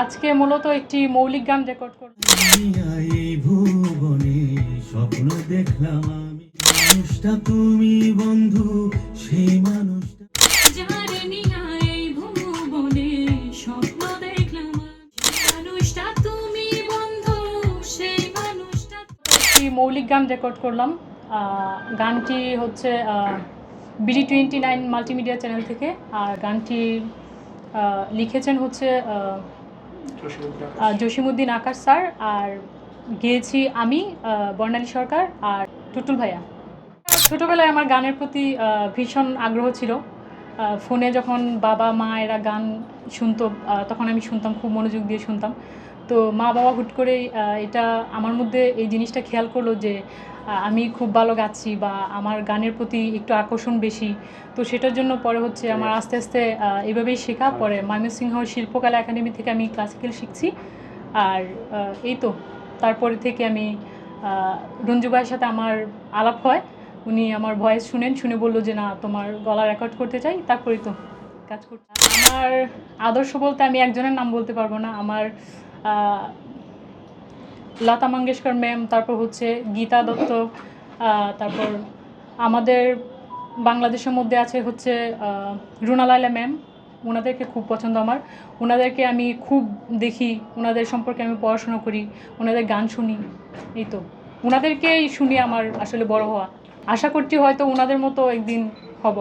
আজকে মূলত একটি মৌলিক গান রেকর্ড করব। স্বপ্ন দেখলাম আমি। মানুষটা তুমি বন্ধু সেই মানুষটা যারে নিয়া এই ভুবনে স্বপ্ন দেখলাম তুমি বন্ধু সেই মানুষটা একটি মৌলিক গান রেকর্ড করলাম। গানটি হচ্ছে BD twenty nine multimedia channel থেকে। আর গানটি লিখেছেন হচ্ছে জসিমউদ্দিন আকাশ। স্যার, আর গেয়েছি আমি বর্ণালী সরকার আর টুটুল ভাইয়া। ছোটোবেলায় আমার গানের প্রতি ভীষণ আগ্রহ ছিল। ফোনে যখন বাবা মা এরা গান শুনতো তখন আমি শুনতাম, খুব মনোযোগ দিয়ে শুনতাম। তো মা বাবা হুট করেই আহ, এটা আমার মধ্যে এই জিনিসটা খেয়াল করল যে আমি খুব ভালো গাচ্ছি বা আমার গানের প্রতি একটু আকর্ষণ বেশি। তো সেটার জন্য পরে হচ্ছে আমার আস্তে আস্তে এভাবেই শেখা। পরে ময়মনসিংহ শিল্পকলা একাডেমি থেকে আমি ক্লাসিক্যাল শিখছি। আর এই তো। তারপরে থেকে আমি রঞ্জু ভাইয়ের সাথে আমার আলাপ হয়। উনি আমার ভয়েস শুনেন শুনে বলল যে না তোমার গলা রেকর্ড করতে চাই। তারপরেই তো কাজ করতে আমার আদর্শ বলতে আমি একজনের নাম বলতে পারব না। আমার লতা মঙ্গেশকর ম্যাম তারপর হচ্ছে গীতা দত্ত তারপর আমাদের বাংলাদেশের মধ্যে আছে হচ্ছে রুনা লাইলা ম্যাম ওনাদেরকে খুব পছন্দ আমার। ওনাদেরকে আমি খুব দেখি ওনাদের সম্পর্কে আমি পড়াশোনা করি ওনাদের গান শুনি, এই তো। ওনাদেরকেই শুনি আমার আসলে বড় হওয়া। আশা করছি হয়তো ওনাদের মতো একদিন হব।